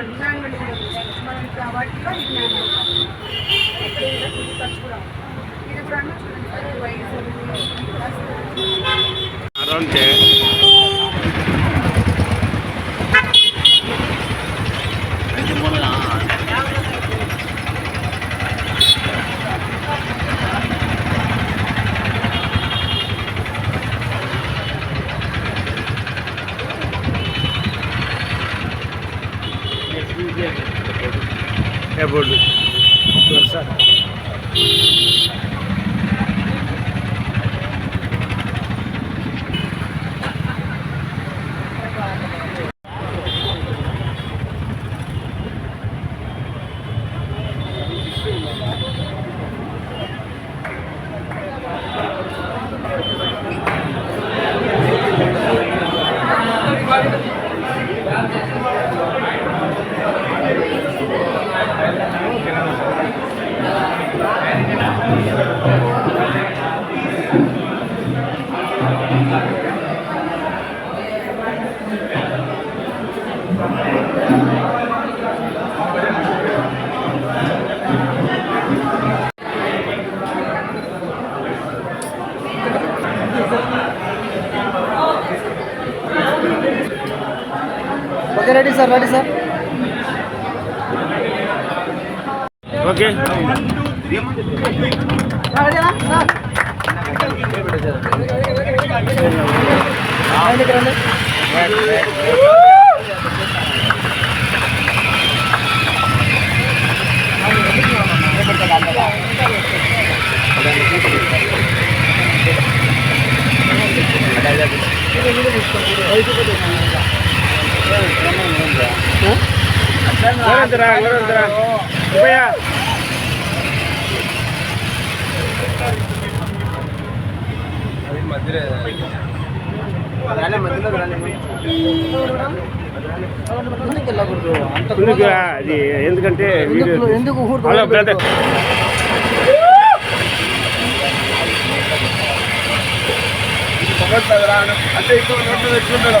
చూడండి జ్ఞానం మనకి ఆ వాటిలో ఈ జ్ఞానం ఇక్కడ ఏదో ఇది ఖర్చు కూడా ఉంది. ఇది కూడా అన్న చూడండి సార్ వయసు అరౌండ్ చే ఏ sir okay ready sir. Okay. రండి. వరంతరా వరంతరా ఉపయా అది ఎందుకంటే వీడియో ఎందుకు ఎందుకు ఊరుకో హలో బ్రదర్ అంటే ఇంకో నోట్లు తెచ్చుకుంటాడు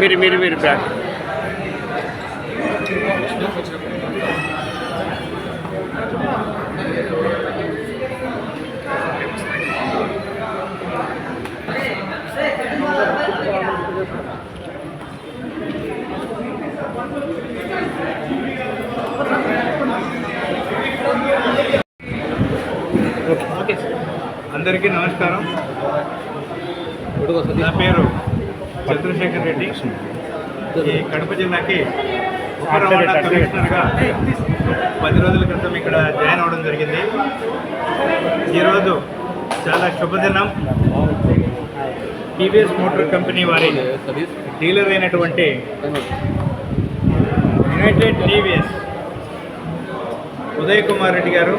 మీరు మీరు మీరు బ్యాక్ అందరికీ నమస్కారం. నా పేరు చంద్రశేఖర్ రెడ్డి. ఈ కడప జిల్లాకి ఉప రవాణా కమిషనర్గా పది రోజుల క్రితం ఇక్కడ జాయిన్ అవ్వడం జరిగింది. ఈరోజు చాలా శుభదినం. టీవీఎస్ మోటార్ కంపెనీ వారి డీలర్ అయినటువంటి యునైటెడ్ టీవీఎస్ ఉదయ్ కుమార్ రెడ్డి గారు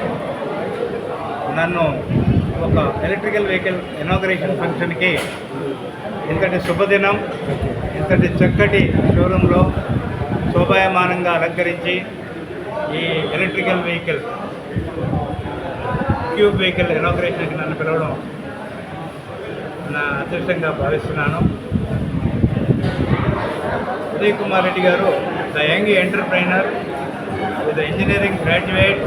నన్ను ఒక ఎలక్ట్రికల్ వెహికల్ ఇనాగరేషన్ ఫంక్షన్కి ఇంతటి శుభదినం ఇంతటి చక్కటి షోరూంలో శోభాయమానంగా అలంకరించి ఈ ఎలక్ట్రికల్ వెహికల్ క్యూబ్ వెహికల్ ఇనాగరేషన్కి నన్ను పిలవడం నా అదృష్టంగా భావిస్తున్నాను. Uday Kumar Reddy garu the young entrepreneur with engineering graduate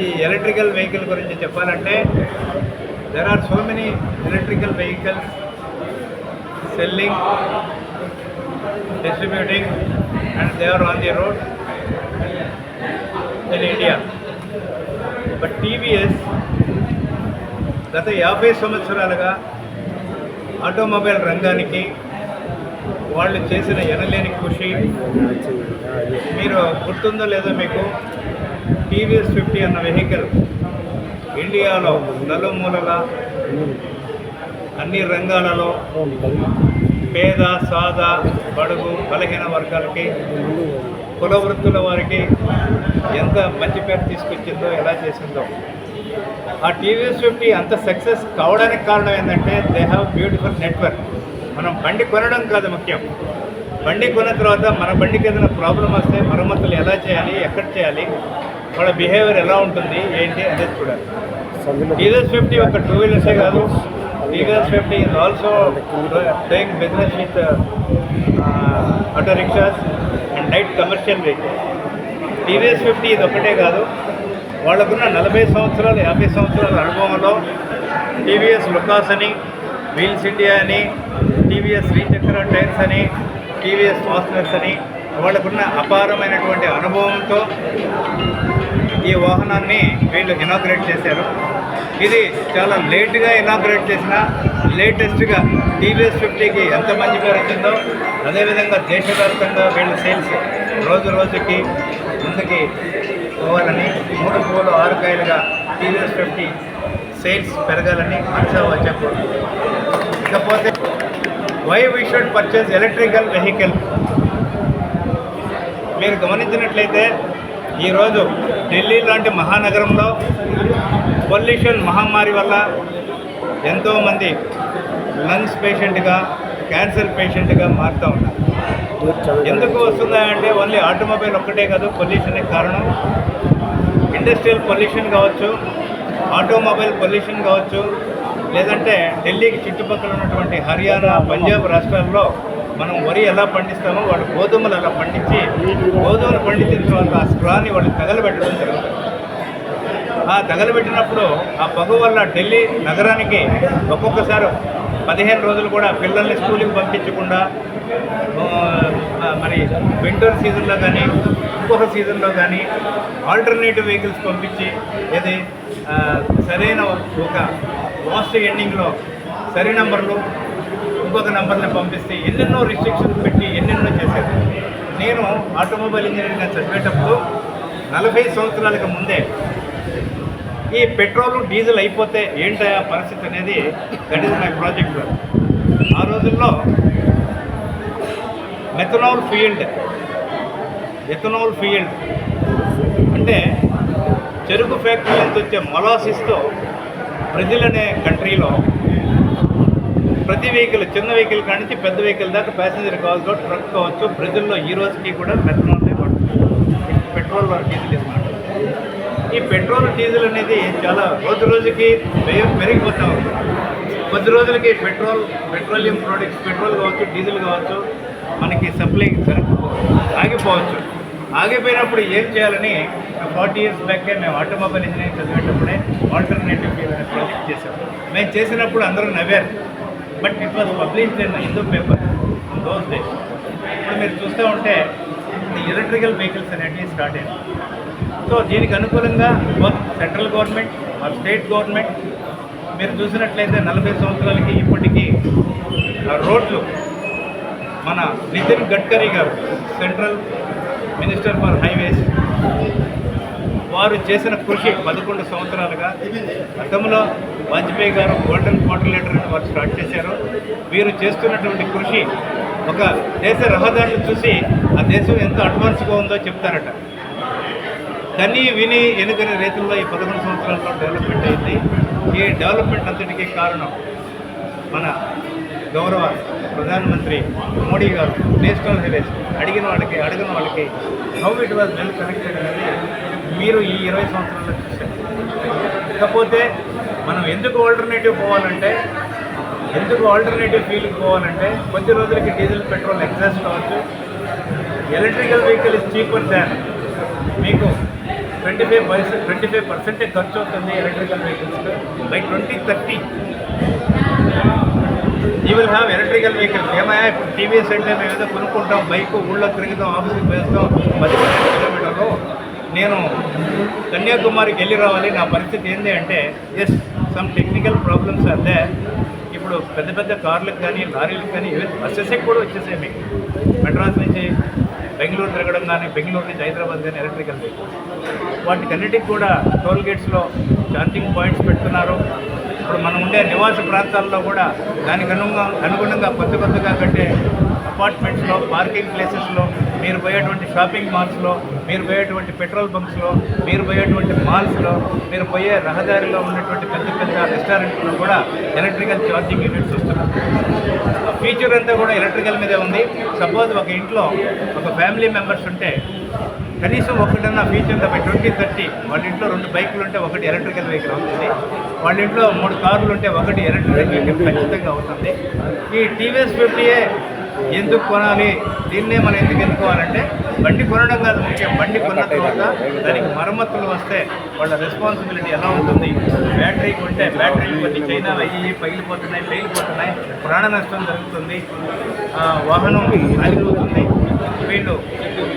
ఈ ఎలక్ట్రికల్ వెహికల్ గురించి చెప్పాలంటే there are so many electrical vehicles selling distributing and they are on the road in India but TVS గత యాభై సంవత్సరాలుగా ఆటోమొబైల్ రంగానికి వాళ్ళు చేసిన ఎనలేని కృషి మీరు గుర్తుందో లేదో మీకు టీవీఎస్ ఫిఫ్టీ అన్న వెహికల్ ఇండియాలో నలుమూలల అన్ని రంగాలలో పేద సాద బడుగు బలహీన వర్గాలకి కుల వృత్తుల వారికి ఎంత మంచి పేరు తీసుకొచ్చిందో ఎలా చేసిందో. ఆ టీవీఎస్ ఫిఫ్టీ అంత సక్సెస్ కావడానికి కారణం ఏంటంటే దే హ్యావ్ బ్యూటిఫుల్ నెట్వర్క్ మనం బండి కొనడం కాదు ముఖ్యం. బండి కొన్న తర్వాత మన బండికి ఏదైనా ప్రాబ్లం వస్తే మరమ్మతులు ఎలా చేయాలి ఎక్కడ చేయాలి వాళ్ళ బిహేవియర్ ఎలా ఉంటుంది ఏంటి అనేది చూడాలి. టీజర్ ఫిఫ్టీ ఒక టూ వీలర్సే కాదు. Teaser fifty is also doing business with auto rickshaws and light commercial vehicles TVS fifty ఇది ఒకటే కాదు. వాళ్ళకున్న నలభై సంవత్సరాలు యాభై సంవత్సరాల అనుభవంలో టీవీఎస్ లుకాస్ అని వీల్స్ ఇండియా అని టీవీఎస్ రీచక్ర టైర్స్ అని టీవీఎస్ ఫాస్టనర్స్ అని వాళ్ళకున్న అపారమైనటువంటి అనుభవంతో ఈ వాహనాన్ని వీళ్ళు ఇనాగ్రేట్ చేశారు. ఇది చాలా లేట్గా ఇనాగ్రేట్ చేసిన లేటెస్ట్గా టీవీఎస్ ఫిఫ్టీకి ఎంత మంచి పేరు వచ్చిందో అదేవిధంగా దేశవ్యాప్తంగా వీళ్ళ సేల్స్ రోజు రోజుకి ముందుకి పోవాలని మూడు పూలు ఆరు కాయలుగా టీవీఎస్ ఫిఫ్టీ సేల్స్ పెరగాలని మనసా వచ్చే ఇకపోతే why we should purchase electrical vehicle మీరు గమనించినట్లయితే ఈరోజు ఢిల్లీ లాంటి మహానగరంలో పొల్యూషన్ మహమ్మారి వల్ల ఎంతోమంది లంగ్స్ పేషెంట్గా క్యాన్సర్ పేషెంట్గా మారుతూ ఉన్నారు. ఎందుకు వస్తుందా అంటే ఓన్లీ ఆటోమొబైల్ ఒక్కటే కాదు పొల్యూషన్కి కారణం. ఇండస్ట్రియల్ పొల్యూషన్ కావచ్చు ఆటోమొబైల్ పొల్యూషన్ కావచ్చు లేదంటే ఢిల్లీకి చుట్టుపక్కల ఉన్నటువంటి హర్యానా పంజాబ్ రాష్ట్రాల్లో మనం వరి ఎలా పండిస్తామో వాళ్ళు గోధుమలు అలా పండించి గోధుమలు పండించిన తర్వాత ఆ స్ట్రాని వాళ్ళు తగలబెట్టడం జరుగుతుంది. ఆ తగలబెట్టినప్పుడు ఆ పొగ వల్ల ఢిల్లీ నగరానికి ఒక్కొక్కసారి పదిహేను రోజులు కూడా పిల్లల్ని స్కూల్కి పంపించకుండా మరి వింటర్ సీజన్లో కానీ ఇంకొక సీజన్లో కానీ ఆల్టర్నేటివ్ వెహికల్స్ పంపించి ఏది సరైన ఒక లాస్ట్ ఎండింగ్లో సరి నంబర్లు ఇంకొక నెంబర్ని పంపిస్తే ఎన్నెన్నో రిస్ట్రిక్షన్స్ పెట్టి ఎన్నెన్నో చేసేది నేను ఆటోమొబైల్ ఇంజనీరింగ్ చదివేటప్పుడు నలభై సంవత్సరాలకు ముందే ఈ పెట్రోల్ డీజిల్ అయిపోతే ఏంటి ఆ పరిస్థితి అనేది దట్ ఈస్ మై ప్రాజెక్ట్ ఆ రోజుల్లో మెథనాల్ ఫీల్డ్ ఎథనాల్ ఫీల్డ్ అంటే చెరుకు ఫ్యాక్టరీ నుంచి వచ్చే మొలాసిస్తో బ్రెజిల్ అనే కంట్రీలో ప్రతి వెహికల్ చిన్న వెహికల్ కానించి పెద్ద వెహికల్ దాకా ప్యాసింజర్ కావచ్చు ట్రక్ కావచ్చు ప్రజల్లో ఈ రోజుకి కూడా పెట్రోల్ పెట్రోల్ డీజిల్ అనమాట ఈ పెట్రోల్ డీజిల్ అనేది చాలా రోజు రోజుకి వ్యయం పెరిగిపోతూ ఉంది. కొద్ది రోజులకి పెట్రోల్ పెట్రోలియం ప్రోడక్ట్స్ పెట్రోల్ కావచ్చు డీజిల్ కావచ్చు మనకి సప్లై ఆగిపోవచ్చు. ఆగిపోయినప్పుడు ఏం చేయాలని ఫార్టీ ఇయర్స్ బ్యాకే మేము ఆటోమొబైల్ ఇంజనీరింగ్ చదివేటప్పుడే ఆల్టర్నేటివ్ ప్రాజెక్ట్ చేసాం మేము చేసినప్పుడు అందరూ నవ్వారు. But it was published in Hindu paper those days. ఇప్పుడు మీరు చూస్తూ ఉంటే ఎలక్ట్రికల్ వెహికల్స్ అనేటివి స్టార్ట్ అయ్యాయి. సో దీనికి అనుకూలంగా both central government or state government మీరు చూసినట్లయితే నలభై సంవత్సరాలకి ఇప్పటికీ ఆ రోడ్లు మన నితిన్ గడ్కరీ గారు సెంట్రల్ మినిస్టర్ ఫర్ హైవేస్ వారు చేసిన కృషి పదకొండు సంవత్సరాలుగా గతంలో వాజ్పేయి గారు గోల్డెన్ క్వార్టర్ అని వారు స్టార్ట్ చేశారు. వీరు చేస్తున్నటువంటి కృషి ఒక దేశ రహదారులు చూసి ఆ దేశం ఎంత అడ్వాన్స్గా ఉందో చెప్తారట. కని విని ఎనుకని రైతుల్లో ఈ పదకొండు సంవత్సరాల్లో డెవలప్మెంట్ అయింది. ఈ డెవలప్మెంట్ అంతటికీ కారణం మన గౌరవ ప్రధానమంత్రి మోడీ గారు. నేషనల్ హైవేస్ అడిగిన వాళ్ళకి అడిగిన వాళ్ళకి how it was well connected అనేది మీరు ఈ ఇరవై సంవత్సరాల్లో చూశారు ఇకపోతే మనం ఎందుకు ఆల్టర్నేటివ్ పోవాలంటే ఎందుకు ఆల్టర్నేటివ్ ఫీల్డ్కి పోవాలంటే కొద్ది రోజులకి డీజిల్ పెట్రోల్ ఎగ్జాస్ట్ కావచ్చు. Electrical vehicle is cheaper than మీకు twenty five percent twenty five పర్సెంటే ఖర్చు అవుతుంది electrical vehicles by twenty thirty you will have electrical vehicles ఏమయ్యా ఇప్పుడు టీవీఎస్ అంటే మేము ఏదో కొనుక్కుంటాం బైక్ ఊళ్ళో తిరుగుతాం ఆఫీస్కి వేస్తాం పది కిలోమీటర్లు. నేను కన్యాకుమారికి వెళ్ళి రావాలి. నా పరిస్థితి ఏంటి అంటే ఎస్ సమ్ టెక్నికల్ ప్రాబ్లమ్స్ అంటే ఇప్పుడు పెద్ద పెద్ద కార్లకు కానీ లారీలకు కానీ బస్సెస్కి కూడా వచ్చేసాయి మీకు. మెడ్రాస్ నుంచి బెంగళూరు తిరగడం కానీ బెంగళూరు నుంచి హైదరాబాద్ కానీ ఎలక్ట్రికల్ వెహికల్స్ వాటికన్నిటికి కూడా టోల్ గేట్స్లో ఛార్జింగ్ పాయింట్స్ పెడుతున్నారు. ఇప్పుడు మనం ఉండే నివాస ప్రాంతాల్లో కూడా దానికి అనుగుణంగా అనుగుణంగా కొత్త కొత్తగా కట్టే అపార్ట్మెంట్స్లో పార్కింగ్ ప్లేసెస్లో మీరు పోయేటువంటి షాపింగ్ మాల్స్లో మీరు పోయేటువంటి పెట్రోల్ బంక్స్లో మీరు పోయేటువంటి మాల్స్లో మీరు పోయే రహదారిలో ఉన్నటువంటి పెద్ద పెద్ద రెస్టారెంట్లో కూడా ఎలక్ట్రికల్ ఛార్జింగ్ యూనిట్స్ వస్తున్నాయి. ఫీచర్ అంతా కూడా ఎలక్ట్రికల్ మీదే ఉంది. సపోజ్ ఒక ఇంట్లో ఒక ఫ్యామిలీ మెంబర్స్ ఉంటే కనీసం ఒకటన్నా ఫీచర్ బై ట్వంటీ థర్టీ వాళ్ళ ఇంట్లో రెండు బైకులు ఉంటే ఒకటి ఎలక్ట్రికల్ వెహికల్ అవుతుంది. వాళ్ళ ఇంట్లో మూడు కార్లు ఉంటే ఒకటి ఎలక్ట్రికల్ వెహికల్ ఖచ్చితంగా అవుతుంది. ఈ టీవీఎస్ ఫిఫ్టీఏ ఎందుకు కొనాలి? దీన్నే మనం ఎందుకు ఎన్నుకోవాలంటే బండి కొనడం కాదు ముఖ్యం. బండి కొన్న తర్వాత దానికి మరమ్మతులు వస్తే వాళ్ళ రెస్పాన్సిబిలిటీ ఎలా ఉంటుంది? బ్యాటరీ కొంటే బ్యాటరీ కొన్ని చైనా అయ్యి పగిలిపోతున్నాయి పేలిపోతున్నాయి ప్రాణ నష్టం జరుగుతుంది వాహనం ఆగిపోతుంది వీళ్ళు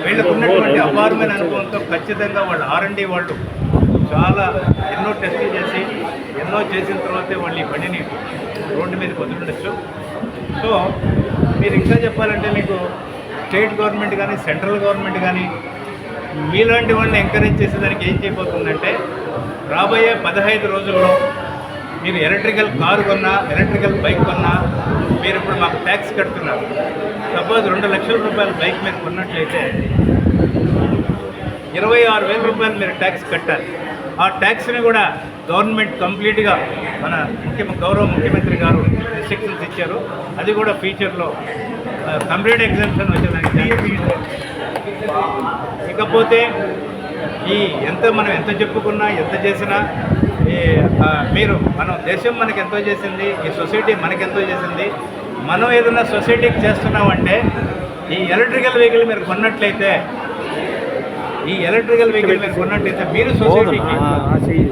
వీళ్ళకు ఉన్నటువంటి అపారమైన అనుభవంతో ఖచ్చితంగా వాళ్ళు ఆర్ఎండి వాళ్ళు చాలా ఎన్నో టెస్టులు చేసి ఎన్నో చేసిన తర్వాతే వాళ్ళు ఈ బండిని రోడ్డు మీద వదిలిండొచ్చు సో మీరు ఇంకా చెప్పాలంటే మీకు స్టేట్ గవర్నమెంట్ కానీ సెంట్రల్ గవర్నమెంట్ కానీ మీలాంటి వాళ్ళని ఎంకరేజ్ చేసేదానికి ఏం చేయబోతుందంటే రాబోయే పదహైదు రోజుల్లో మీరు ఎలక్ట్రికల్ కారు కొన్నా ఎలక్ట్రికల్ బైక్ కొన్నా మీరు ఇప్పుడు మాకు ట్యాక్స్ కడుతున్నారు. సపోజ్ రెండు లక్షల రూపాయలు బైక్ మీరు కొన్నట్లయితే ఇరవై ఆరు వేల రూపాయలు మీరు ట్యాక్స్ కట్టాలి. ఆ ట్యాక్స్ని కూడా గవర్నమెంట్ కంప్లీట్గా మన ముఖ్య గౌరవ ముఖ్యమంత్రి గారు రిస్ట్రిక్షన్స్ ఇచ్చారు. అది కూడా ఫ్యూచర్లో కంప్లీట్ ఎగ్జామ్షన్ వచ్చేదానికి ఇకపోతే ఈ ఎంత మనం ఎంత చెప్పుకున్నా ఎంత చేసినా ఈ మీరు మనం దేశం మనకి ఎంతో చేసింది ఈ సొసైటీ మనకి ఎంతో చేసింది. మనం ఏదైనా సొసైటీకి చేస్తున్నామంటే ఈ ఎలక్ట్రికల్ వెహికల్ మీరు కొన్నట్లయితే ఈ ఎలక్ట్రికల్ వెహికల్ మీరు కొన్నట్లయితే మీరు సొసైటీకి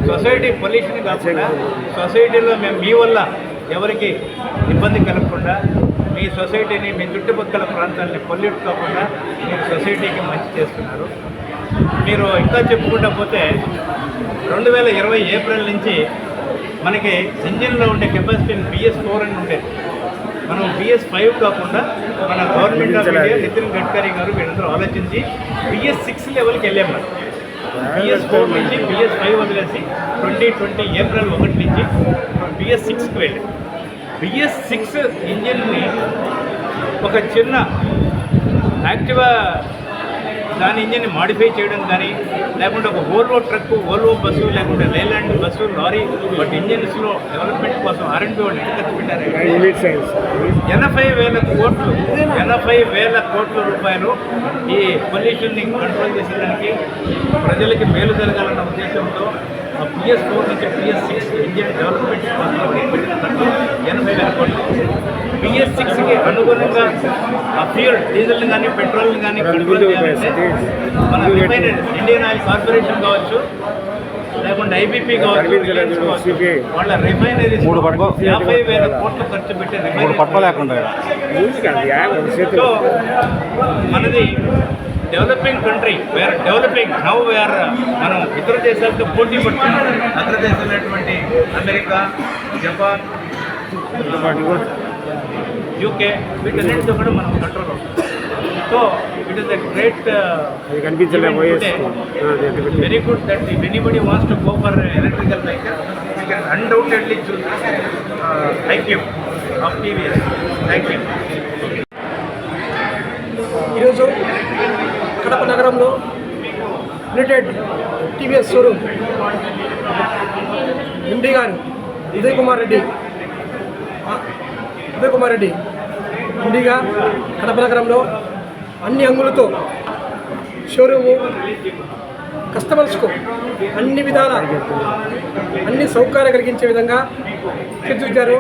సొసైటీ పొల్యూషన్ కాకుండా సొసైటీలో మేము మీ వల్ల ఎవరికి ఇబ్బంది కలగకుండా మీ సొసైటీని మీ చుట్టుపక్కల ప్రాంతాలని పొల్యూట్ కాకుండా మీరు సొసైటీకి మంచి చేస్తున్నారు. మీరు ఇంకా చెప్పుకుంటా పోతే రెండు వేల ఇరవై ఏప్రిల్ నుంచి మనకి ఇంజిన్లో ఉండే కెపాసిటీ బిఎస్ ఫోర్ అని ఉండేది. మనం బిఎస్ ఫైవ్ కాకుండా మన government of India Nitin Gadkari garu వీళ్ళందరూ ఆలోచించి బిఎస్ సిక్స్ లెవెల్కి వెళ్ళాం మనం. బిఎస్ ఫోర్ నుంచి బిఎస్ ఫైవ్ వదిలేసి ట్వంటీ ట్వంటీ ఏప్రిల్ ఒకటి నుంచి బిఎస్ సిక్స్కి వెళ్ళాం. బిఎస్ సిక్స్ ఇంజిన్ని ఒక చిన్న యాక్టివా దాని ఇంజిన్ని మాడిఫై చేయడం కానీ లేకుంటే ఒక ఓల్వో ట్రక్ ఓల్వో బస్సు లేకుంటే లేలాండ్ బస్సు లారీ వాటి ఇంజిన్స్లో డెవలప్మెంట్ కోసం ఆర్ఎండ్బి వాళ్ళు ఎంత ఖర్చు పెట్టారు? ఎనభై వేల కోట్లు ఎనభై వేల కోట్ల రూపాయలు ఈ పొల్యూషన్ని కంట్రోల్ చేసేదానికి ప్రజలకి మేలు జరగాలన్న ఉద్దేశంతో ఆ పిఎస్ ఫోర్ నుంచి పిఎస్ సిక్స్ ఇంజిన్ డెవలప్మెంట్ కోసం ఎనభై వేల కోట్లు పిఎస్ సిక్స్కి అనుగుణంగా ఆ ఫ్యూల్ డీజిల్ని కానీ పెట్రోల్ని కానీ కంట్రోల్ చేయాలంటే మన రిఫైనరీ ఇండియన్ ఆయిల్ కార్పొరేషన్ కావచ్చు లేకుంటే ఐబీపీ కావచ్చు. వాళ్ళ రిఫైనరీస్ మూడు పట్టుకో. యాభై వేల కోట్లు ఖర్చు పెట్టి మూడు రిఫైనరీ సో చేతిలో? మనది developing country where developing now where మనం ఇతర దేశాలతో పోటీ పడుతున్నాం. ఇతర దేశాలైనటువంటి అమెరికా జపాన్ యూకే వీటన్నిటితో కూడా మనం control so it is a great very good that if anybody wants to go for electrical vehicle you can undoubtedly choose iQube of TVS thank you ఈరోజు కడప నగరంలో యునైటెడ్ టీవీఎస్ షోరూమ్ ఎండి గారు ఉదయ్ కుమార్ రెడ్డి. ఉదయ్ కుమార్ రెడ్డి. ఎండిగా కడప నగరంలో అన్ని అంగులతో showroom కస్టమర్స్కు అన్ని విధాల అన్ని సౌకర్యాలు కలిగించే విధంగా తీర్చిదిద్దారు.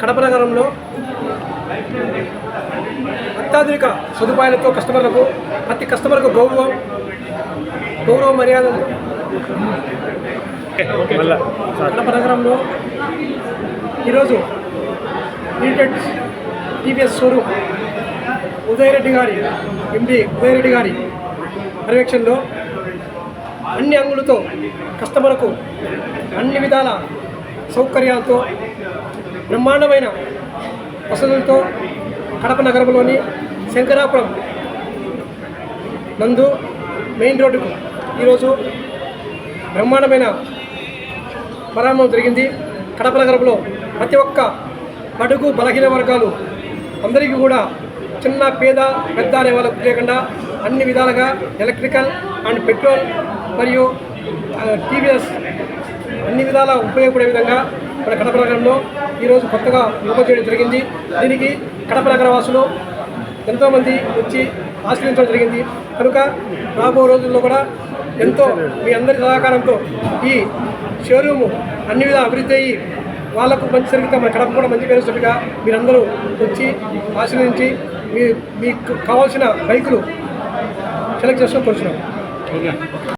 కడప నగరంలో అత్యాధునిక సదుపాయాలతో కస్టమర్లకు ప్రతి కస్టమర్కు గౌరవం గౌరవ మర్యాదలు. కడప నగరంలో ఈరోజు లిమిటెడ్ టీవీఎస్ షోరూమ్ ఉదయరెడ్డి గారి ఎండి ఉదయరెడ్డి గారి పర్యవేక్షణలో అన్ని అంగులతో కస్టమర్కు అన్ని విధాల సౌకర్యాలతో బ్రహ్మాండమైన వసతులతో కడప నగరంలోని శంకరాపురం నందు మెయిన్ రోడ్డుకు ఈరోజు బ్రహ్మాండమైన ప్రారంభం జరిగింది. కడప నగరంలో ప్రతి ఒక్క బడుగు బలహీన వర్గాలు అందరికీ కూడా చిన్న పేద పెద్ద అనే వాళ్ళకు లేకుండా అన్ని విధాలుగా ఎలక్ట్రికల్ అండ్ పెట్రోల్ మరియు టీవీఎస్ అన్ని విధాలా ఉపయోగపడే విధంగా మన కడప నగరంలో ఈరోజు కొత్తగా రూపం చేయడం జరిగింది. దీనికి కడప నగరవాసులు ఎంతోమంది వచ్చి ఆశ్రయించడం జరిగింది. కనుక రాబో రోజుల్లో కూడా ఎంతో మీ అందరి సహకారంతో ఈ షోరూము అన్ని విధాల అభివృద్ధి అయ్యి వాళ్ళకు మంచి జరిగితే మన కడప కూడా మంచి పేరు మీరందరూ వచ్చి ఆశ్రయించి మీ మీకు కావాల్సిన బైకులు సెలెక్ట్ చేసుకొని కూర్చున్నాం